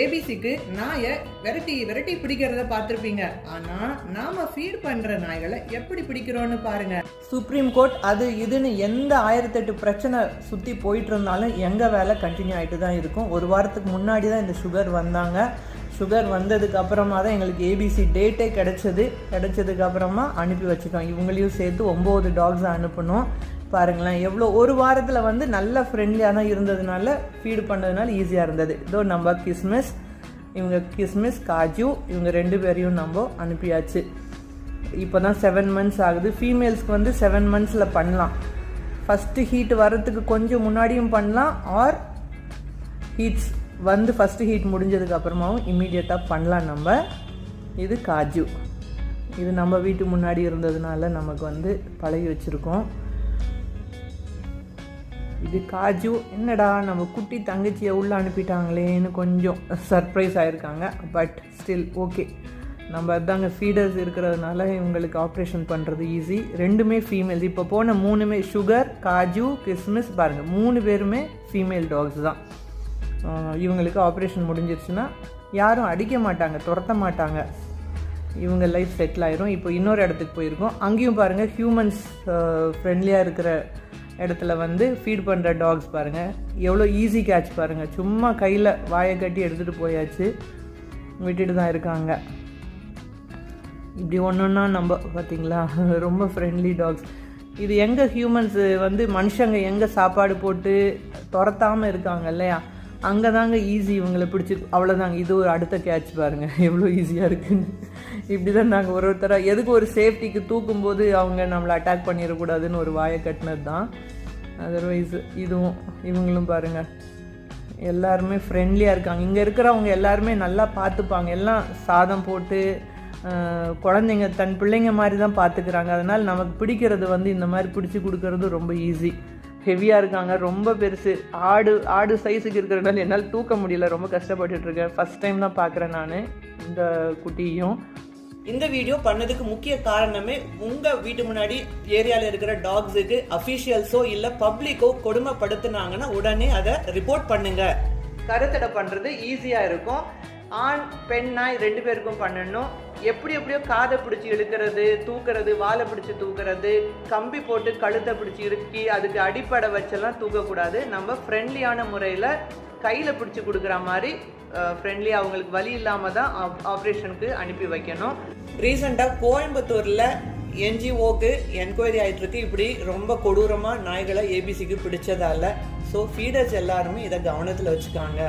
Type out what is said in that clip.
ஏபிசிக்கு நாயை விரட்டி விரட்டி பிடிக்கிறத பார்த்துருப்பீங்க. ஆனா நாம ஃபீட் பண்ற நாய்களை எப்படி பிடிக்கிறோன்னு பாருங்க. சுப்ரீம் கோர்ட் அது இதுன்னு எந்த ஆயிரத்தெட்டு பிரச்சனை சுத்தி போயிட்டு இருந்தாலும் எங்க வேலை கண்டினியூ ஆகிட்டு தான் இருக்கும். ஒரு வாரத்துக்கு முன்னாடி தான் இந்த சுகர் வந்தாங்க. சுகர் வந்ததுக்கு அப்புறமா தான் எங்களுக்கு ஏபிசி டேட்டே கிடைச்சது. கிடைச்சதுக்கு அப்புறமா அனுப்பி வச்சுட்டோம். இவங்களையும் சேர்த்து ஒம்பது டாக்ஸ் அனுப்பணும். பாருங்களேன் எவ்வளோ ஒரு வாரத்தில் வந்து நல்ல ஃப்ரெண்ட்லியாக தான் இருந்ததுனால ஃபீடு பண்ணதுனால ஈஸியாக இருந்தது. இதோ நம்ம கிஸ்மிஸ் இவங்க கிஸ்மிஸ் காஜு இவங்க ரெண்டு பேரையும் நம்ம அனுப்பியாச்சு. இப்போ தான் செவன் மந்த்ஸ் ஆகுது ஃபீமேல்ஸ்க்கு வந்து செவன் மந்த்ஸில் பண்ணலாம். ஃபஸ்ட்டு ஹீட் வர்றதுக்கு கொஞ்சம் முன்னாடியும் பண்ணலாம் ஆர் ஹீட்ஸ் வந்து ஃபஸ்ட்டு ஹீட் முடிஞ்சதுக்கு அப்புறமாவும் இம்மீடியட்டாக பண்ணலாம் நம்ம. இது காஜு. இது நம்ம வீட்டு முன்னாடி இருந்ததுனால நமக்கு வந்து பழகி வச்சுருக்கோம். இது காஜு என்னடா நம்ம குட்டி தங்கச்சியை உள்ளே அனுப்பிட்டாங்களேன்னு கொஞ்சம் சர்ப்ரைஸ் ஆயிருக்காங்க பட் ஸ்டில் ஓகே நம்ம அதாங்க ஃபீடர்ஸ் இருக்கிறதுனால இவங்களுக்கு ஆப்ரேஷன் பண்ணுறது ஈஸி ரெண்டுமே ஃபீமேல்ஸ் இப்போ போன மூணுமே சுகர் காஜு கிறிஸ்மஸ் பாருங்கள் மூணு பேருமே ஃபீமேல் டாக்ஸ் தான். இவங்களுக்கு ஆப்ரேஷன் முடிஞ்சிருச்சுன்னா யாரும் அடிக்க மாட்டாங்க துரத்த மாட்டாங்க. இவங்க லைஃப் செட்டில் ஆயிரும். இப்போ இன்னொரு இடத்துக்கு போயிருக்கோம். அங்கேயும் பாருங்கள் ஹியூமன்ஸ் ஃப்ரெண்ட்லியாக இருக்கிற இடத்துல வந்து ஃபீட் பண்ணுற டாக்ஸ் பாருங்கள் எவ்வளோ ஈஸி கேட்ச் பாருங்கள் சும்மா கையில் வாயை கட்டி எடுத்துகிட்டு போயாச்சு. விட்டுட்டு தான் இருக்காங்க. இப்படி ஒன்று ஒன்றா நம்ம பார்த்தீங்களா ரொம்ப ஃப்ரெண்ட்லி டாக்ஸ் இது எங்கே ஹியூமன்ஸு வந்து மனுஷங்க எங்கே சாப்பாடு போட்டு துரத்தாமல் இருக்காங்க இல்லையா? அங்கே தாங்க ஈஸி இவங்களை பிடிச்சி அவ்வளோதாங்க இது ஒரு அடுத்த கேட்ச் பாருங்கள் எவ்வளோ ஈஸியாக இருக்குன்னு. இப்படி தான் நாங்கள் ஒரு ஒருத்தராக எதுக்கு ஒரு சேஃப்டிக்கு தூக்கும்போது அவங்க நம்மளை அட்டாக் பண்ணிடக்கூடாதுன்னு ஒரு வாயை கட்டினது தான் அதர்வைஸ் இதுவும் இவங்களும் பாருங்கள் எல்லாருமே ஃப்ரெண்ட்லியாக இருக்காங்க. இங்கே இருக்கிறவங்க எல்லாருமே நல்லா பார்த்துப்பாங்க. எல்லாம் சாதம் போட்டு குழந்தைங்க தன் பிள்ளைங்க மாதிரி தான் பார்த்துக்கிறாங்க. அதனால் நமக்கு பிடிக்கிறது வந்து இந்த மாதிரி பிடிச்சி கொடுக்கறது ரொம்ப ஈஸி ஹெவியாக இருக்காங்க. ரொம்ப பெருசு. ஆடு ஆடு சைஸுக்கு இருக்கிறனால என்னால் தூக்க முடியல. ரொம்ப கஷ்டப்பட்டுட்டு இருக்கேன். ஃபஸ்ட் டைம் தான் பார்க்குறேன் நான். இந்த குட்டியும் இந்த வீடியோ பண்ணதுக்கு முக்கிய காரணமே உங்க வீட்டு முன்னாடி ஏரியால இருக்கிற டாக்ஸுக்கு அபிஷியல்ஸோ இல்ல பப்ளிக்கோ கொடுமைப்படுத்துனாங்கன்னா உடனே அதை ரிப்போர்ட் பண்ணுங்க. கருத்தடை பண்றது ஈஸியா இருக்கும். ஆண் பெண் நாய் ரெண்டு பேருக்கும் பண்ணணும். எப்படி எப்படியோ காதை பிடிச்சி இழுக்கிறது தூக்குறது வாழை பிடிச்சி தூக்குறது கம்பி போட்டு கழுத்தை பிடிச்சி இறுக்கி அதுக்கு அடிப்படை வச்செல்லாம் தூக்கக்கூடாது. நம்ம ஃப்ரெண்ட்லியான முறையில் கையில் பிடிச்சி கொடுக்குற மாதிரி ஃப்ரெண்ட்லி அவங்களுக்கு வலி இல்லாமல் தான் ஆப்ரேஷனுக்கு அனுப்பி வைக்கணும். ரீசெண்டாக கோயம்புத்தூரில் என்ஜிஓக்கு என்கொயரி ஆகிட்டுருக்கு இப்படி ரொம்ப கொடூரமாக நாய்களை ஏபிசிக்கு பிடிச்சதால. ஸோ ஃபீடர்ஸ் எல்லாருமே இதை கவனத்தில் வச்சுக்காங்க.